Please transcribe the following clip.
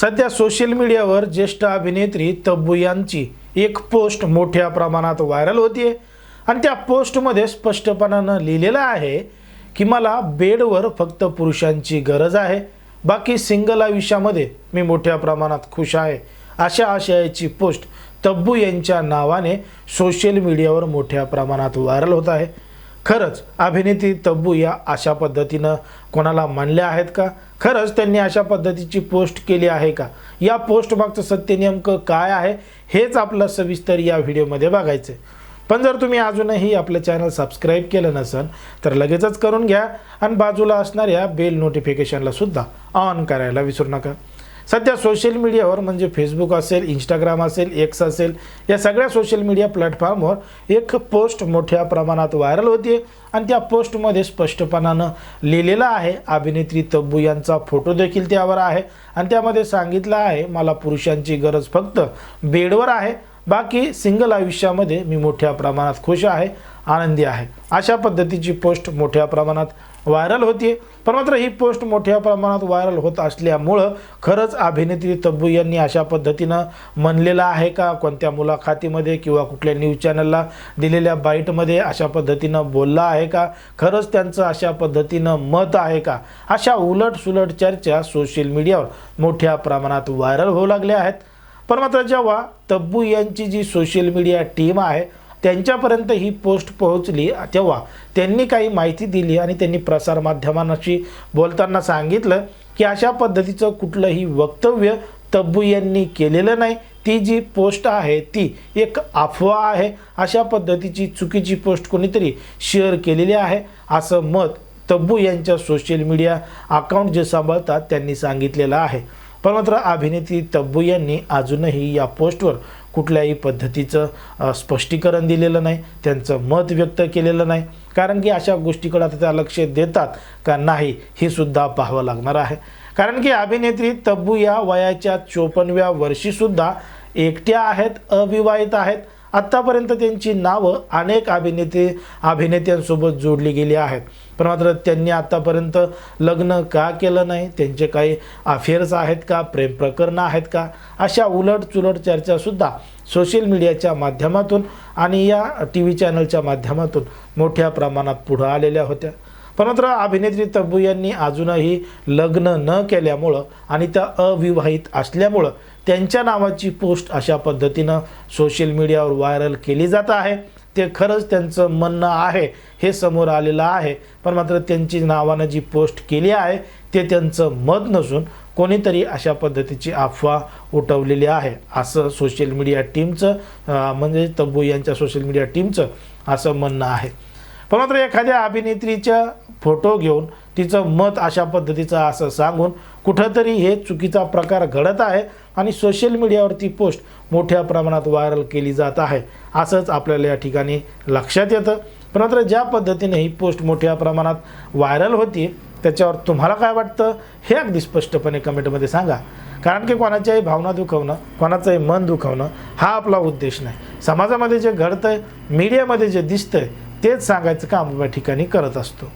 सध्या सोशल मीडियावर ज्येष्ठ अभिनेत्री तब्बू यांची एक पोस्ट मोठ्या प्रमाणात व्हायरल होतीये. आणि त्या पोस्टमध्ये स्पष्टपणानं लिहिलेलं आहे की मला बेडवर फक्त पुरुषांची गरज आहे. बाकी सिंगल आयुष्यामध्ये मी मोठ्या प्रमाणात खुश आहे. अशा आशयाची पोस्ट तब्बू यांच्या नावाने सोशल मीडियावर मोठ्या प्रमाणात व्हायरल होत आहे. खरंच अभिनेत्री तब्बू या अशा पद्धतीनं कोणाला मानल्या आहेत का? खरंच त्यांनी अशा पद्धतीची पोस्ट केली आहे का? या पोस्टमागचं सत्य नेमकं काय आहे? हेच आपलं सविस्तर या व्हिडिओमध्ये बघायचं पण जर तुम्ही अजूनही आपलं चॅनल सबस्क्राईब केलं नसेल तर लगेचच करून घ्या आणि बाजूला असणाऱ्या बेल नोटिफिकेशनला सुद्धा ऑन करायला विसरू नका. सध्या सोशल मीडियावर म्हणजे फेसबुक असेल इंस्टाग्राम असेल एक्स असेल या सगळ्या सोशल मीडिया प्लॅटफॉर्मवर एक पोस्ट मोठ्या प्रमाणात व्हायरल होते आणि त्या पोस्टमध्ये स्पष्टपणानं लिहिलेलं आहे अभिनेत्री तब्बू यांचा फोटो देखील त्यावर आहे. आणि त्यामध्ये सांगितलं आहे मला पुरुषांची गरज फक्त बेडवर आहे. बाकी सिंगल आयुष्यामध्ये मी मोठ्या प्रमाणात खुश आहे आनंदी आहे. अशा पद्धतीची पोस्ट मोठ्या प्रमाणात व्हायरल होती पण मात्र ही पोस्ट मोठ्या प्रमाणात व्हायरल होत असल्यामुळं खरंच अभिनेत्री तब्बू यांनी अशा पद्धतीनं म्हणलेलं आहे का? कोणत्या मुलाखतीमध्ये किंवा कुठल्या न्यूज चॅनलला दिलेल्या बाईटमध्ये अशा पद्धतीनं बोलला आहे का? खरंच त्यांचं अशा पद्धतीनं मत आहे का? अशा उलट सुलट चर्चा सोशल मीडियावर मोठ्या प्रमाणात व्हायरल होऊ लागल्या आहेत. पण मात्र जेव्हा तब्बू यांची जी सोशल मीडिया टीम आहे त्यांच्यापर्यंत ही पोस्ट पोहोचली तेव्हा त्यांनी काही माहिती दिली आणि त्यांनी प्रसारमाध्यमांशी बोलताना सांगितलं की अशा पद्धतीचं कुठलंही वक्तव्य तब्बू यांनी केलेलं नाही. ती जी पोस्ट आहे ती एक अफवा आहे. अशा पद्धतीची चुकीची पोस्ट कोणीतरी शेअर केलेली आहे असं मत तब्बू यांच्या सोशल मीडिया अकाउंट जे सांभाळतात त्यांनी सांगितलेलं आहे. पण मात्र अभिनेत्री तब्बू यांनी अजूनही या पोस्टवर कुठल्याही पद्धतीचं स्पष्टीकरण दिलेलं नाही. त्यांचं मत व्यक्त केलेलं नाही. कारण की अशा गोष्टीकडे आता त्या लक्ष देतात का नाही हे सुद्धा पाहावं लागणार आहे. कारण की अभिनेत्री तब्बू या वयाच्या चोपन्नव्या वर्षीसुद्धा एकट्या आहेत अविवाहित आहेत. आत्तापर्यंत त्यांची नावं अनेक अभिनेते अभिनेत्यांसोबत जोडली गेली आहेत. पण मात्र त्यांनी आत्तापर्यंत लग्न का केलं नाही? त्यांचे काही अफेअर्स आहेत का? प्रेम प्रकरणं आहेत का? अशा उलट चुलट चर्चासुद्धा सोशल मीडियाच्या माध्यमातून आणि या टी व्ही चॅनलच्या माध्यमातून मोठ्या प्रमाणात पुढं आलेल्या होत्या. पण मात्र अभिनेत्री तब्बू यांनी अजूनही लग्न न केल्यामुळं आणि त्या अविवाहित असल्यामुळं त्यांच्या नावाची पोस्ट अशा पद्धतीनं सोशल मीडियावर व्हायरल केली जात आहे. ते खरंच त्यांचं म्हणणं आहे हे समोर आलेलं आहे. पण मात्र त्यांची नावानं जी पोस्ट केली आहे ते त्यांचं मत नसून कोणीतरी अशा पद्धतीची अफवा उठवलेली आहे. असं सोशल मीडिया टीमचं म्हणजे तब्बू यांच्या सोशल मीडिया टीमचं असं म्हणणं आहे. पण मात्र एखाद्या अभिनेत्रीच्या फोटो घेऊन तिचं मत अशा पद्धतीचं असं सांगून कुठंतरी हे चुकीचा प्रकार घडत आहे आणि सोशल मीडियावरती पोस्ट मोठ्या प्रमाणात व्हायरल केली जात आहे. असंच आपल्याला या ठिकाणी लक्षात येतं. पण मात्र ज्या पद्धतीने ही पोस्ट मोठ्या प्रमाणात व्हायरल होती त्याच्यावर तुम्हाला काय वाटतं? हे अगदी स्पष्टपणे कमेंटमध्ये सांगा. कारण की कोणाच्याही भावना दुखवणं कोणाचंही मन दुखवणं हा आपला उद्देश नाही. समाजामध्ये जे घडतंय मीडियामध्ये जे दिसतंय तेच सांगायचं काम आपण या ठिकाणी करत असतो.